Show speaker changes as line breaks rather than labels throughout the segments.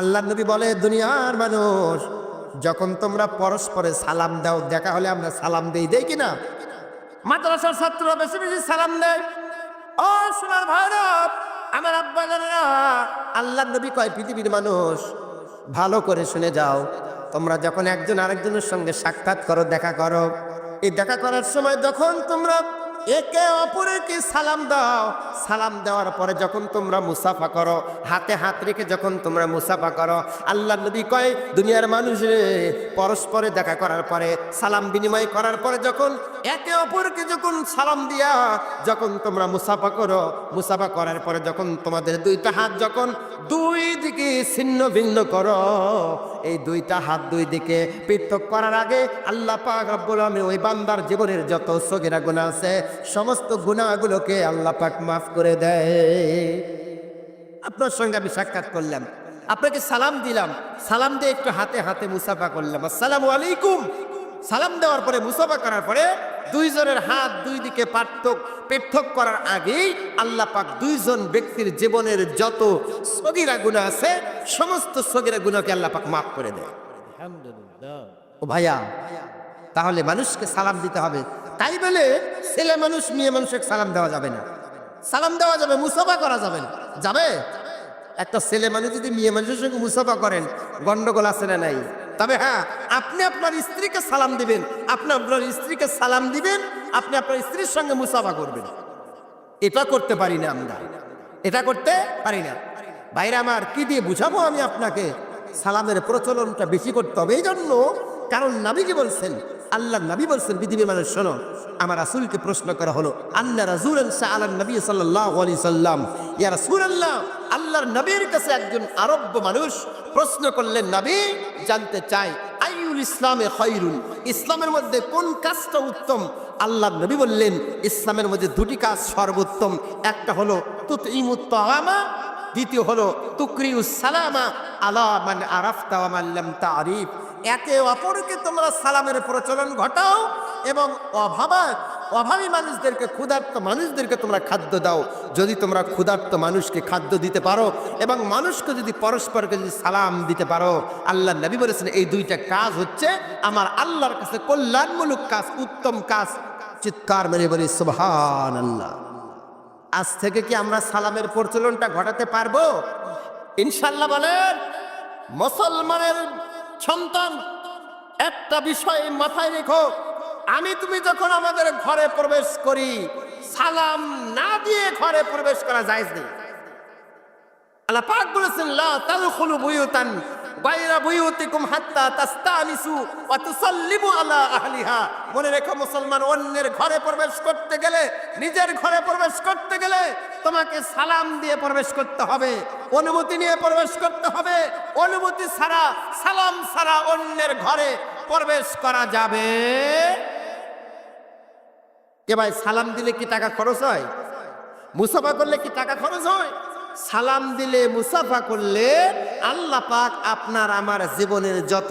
আল্লাহ নবী বলে, দুনিয়ার মানুষ, যখন তোমরা পরস্পরে সালাম দাও, দেখা হলে আমরা সালাম দেই দেই কিনা? মাদ্রাসার ছাত্ররা বেশি বেশি সালাম দেয়। ও সোনার ভাইরব, আমার আব্বা জানেরা আল্লাহ নবী কয়, পৃথিবীর মানুষ, ভালো করে শুনে যাও। তোমরা যখন একজন আরেকজনের সঙ্গে সাক্ষাৎ করো, দেখা করো। এই দেখা করার সময় যখন তোমরা একে অপরকে সালাম দাও। সালাম দেওয়ার পরে যখন তোমরা মুসাফা করো, হাতে হাত রেখে যখন তোমরা মুসাফা করো আল্লাহ নবী কয়, দুনিয়ার মানুষ পরস্পরে দেখা করার পরে, সালাম বিনিময় করার পরে যখন একে অপরকে যখন সালাম দিয়া যখন তোমরা মুসাফা করো, মুসাফা করার পরে যখন তোমাদের দুইটা হাত যখন দুই দিকে ছিন্ন ভিন্ন করো এই দুইটা হাত দুই দিকে পৃথক করার আগে আল্লাহ পাক রব্বুল আলামিন ওই বান্দার জীবনের যত সগিরা গুণা আছে, সমস্ত গুনাহগুলোকে আল্লাহ পাক মাফ করে দেয়। আপনার সঙ্গে আমি সাক্ষাৎ করলাম। আপনাকে সালাম দিলাম। সালাম দিয়ে একটু হাতে হাতে মুসাফা করলাম। আসসালামু আলাইকুম। সালাম দেওয়ার পরে মুসাফা করার পরে দুইজনের হাত দুই দিকে পার্থক পৃথক করার আগেই আল্লাহ পাক দুইজন ব্যক্তির জীবনের যত সগিরা গুণা আছে সমস্ত সগিরা গুণাকে আল্লাহ পাক মাফ করে দেয়। ও ভাইয়া তাহলে মানুষকে সালাম দিতে হবে। তাই বলে ছেলে মানুষ মেয়ে মানুষকে সালাম দেওয়া যাবে না। সালাম দেওয়া যাবে মুসাফা করা যাবে না। যাবে? একটা ছেলে মানুষ যদি মেয়ে মানুষের সঙ্গে মুসাফা করেন, গন্ডগোল আছে না নাই? তবে হ্যাঁ আপনি আপনার স্ত্রীকে সালাম দিবেন, আপনি আপনার স্ত্রীকে সালাম দিবেন, আপনি আপনার স্ত্রীর সঙ্গে মুসাফা করবেন। এটা করতে পারি না আমরা। এটা করতে পারি না। বাইরে আমার, কি দিয়ে বুঝাবো আমি আপনাকে? সালামের প্রচলনটা বেশি করতে হবে এই জন্য কারণ নাবি কি বলছেন আল্লাহ নবী বলছেন পৃথিবীর মানুষ শোনো, আমার রাসূলকে প্রশ্ন করা হলো, আল্লাহ রাসূল আল্লাহ নবী আলাইহি সাল্লাম, ইয়া রাসূলুল্লাহ, আল্লাহর নবীর কাছে একজন আরব্য মানুষ প্রশ্ন করলেন, নবী, জানতে চাই আইউল ইসলামে খৈরুল ইসলামের মধ্যে কোন কাজটা উত্তম? আল্লাহ নবী বললেন, ইসলামের মধ্যে দুটি কাজ সর্বোত্তম, একটা হলো তুত ইমুত্তামা দ্বিতীয় হলো তুকরিউস সালামা, আলা মান আরাফতা তারিফ। একে অপরকে তোমরা সালামের প্রচলন ঘটাও এবং অভাবা, অভাবী মানুষদেরকে, ক্ষুধার্ত মানুষদেরকে তোমরা খাদ্য দাও। যদি তোমরা ক্ষুধার্ত মানুষকে খাদ্য দিতে পারো এবং মানুষকে যদি পরস্পরকে যদি সালাম দিতে পারো আল্লাহ নবী বলেছেন, এই দুইটা কাজ হচ্ছে আমার আল্লাহর কাছে কল্যাণমূলক কাজ, উত্তম কাজ। চিৎকার মেরে বলি সুবহান আল্লাহ আজ থেকে কি আমরা সালামের প্রচলনটা ঘটাতে পারব? ইনশাল্লাহ বলেন, মুসলমানের সন্তান, একটা বিষয় মাথায় রেখো। আমি তুমি যখন আমাদের ঘরে প্রবেশ করি, সালাম না দিয়ে ঘরে প্রবেশ করা যায় নেই আল্লাহ পাক বলেছেন, লা তাদখুলু বুয়ুতান গায়রা বুয়ুতিকুম হাত্তা তাস্তানিসু ওয়া তুসাল্লিমু আলা আহলিহা। মনে রেখো, মুসলমান অন্যের ঘরে প্রবেশ করতে গেলে, নিজের ঘরে প্রবেশ করতে গেলে তোমাকে সালাম দিয়ে প্রবেশ করতে হবে, অনুমতি নিয়ে প্রবেশ করতে হবে। অনুমতি ছাড়া, সালাম ছাড়া অন্যের ঘরে প্রবেশ করা যাবে। কে ভাই, সালাম দিলে কি টাকা খরচ হয়? মুসাফা করলে কি টাকা খরচ হয়? সালাম দিলে মুসাফা করলে আল্লাহ পাক আপনার আমার জীবনের যত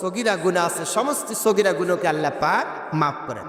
সগিরা গুণা আছে, সমস্ত সগিরা গুণকে আল্লাহ পাক মাফ করেন